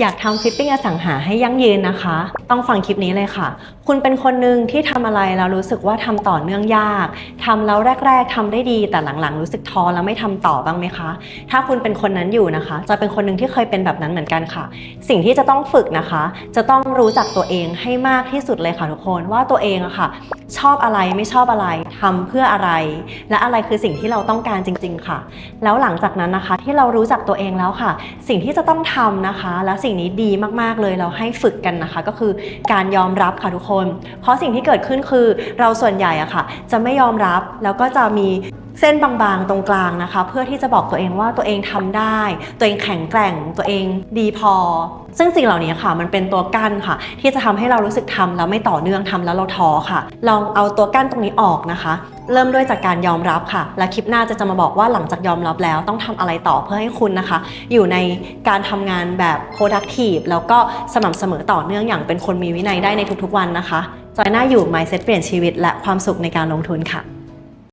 อยากทำฟิตติ้งอสังหาให้ยั่งยืนนะคะ ต้องฟังคลิปนี้เลยค่ะ คุณเป็นคนหนึ่งที่ทำอะไรแล้วรู้สึกว่าทำต่อเนื่องยากทำแล้วแรก ๆทำได้ดีแต่หลังๆ รู้สึกท้อแล้วไม่ทำต่อบ้างไหมคะ ถ้าคุณเป็นคนนั้นอยู่นะคะ จะเป็นคนหนึ่งที่เคยเป็นแบบนั้นเหมือนกันค่ะ สิ่งที่จะต้องฝึกนะคะ จะต้องรู้จักตัวเองให้มากที่สุดเลยค่ะทุกคนว่าตัวเองอะค่ะชอบอะไรไม่ชอบอะไรทำเพื่ออะไร และอะไรคือสิ่งที่เราต้องการจริง ๆ ค่ะ แล้วหลังจากนั้นนะคะที่เรารู้จักตัวเองแล้วค่ะ สิ่งที่จะต้องทำนะคะ และสิ่งนี้ดีมากๆเลยเราให้ฝึกกันนะคะ ก็คือการยอมรับค่ะทุกคน เพราะสิ่งที่เกิดขึ้นคือเราส่วนใหญ่อะค่ะ จะไม่ยอมรับแล้วก็จะมี ส้นบางๆ ตรงกลางนะคะ เพื่อที่จะบอกตัวเองว่าตัวเองทำได้ ตัวเองแข็งแกร่ง ตัวเองดีพอ ซึ่งสิ่งเหล่านี้ค่ะ มันเป็นตัวกั้นค่ะ ที่จะทำให้เรารู้สึกทำแล้วไม่ต่อเนื่องทำแล้วเราท้อค่ะ ลองเอาตัวกั้นตรงนี้ออกนะคะ เริ่มด้วยจากการยอมรับค่ะ และคลิปหน้าจะจะมาบอกว่าหลังจากยอมรับแล้วต้องทำอะไรต่อเพื่อให้คุณนะคะ อยู่ในการทำงานแบบ productive แล้วก็สม่ำเสมอต่อเนื่องอย่างเป็นคนมีวินัยได้ในทุกๆวันนะคะจอยหน้าอยู่ mindset เปลี่ยนชีวิตและความสุขในการลงทุนค่ะ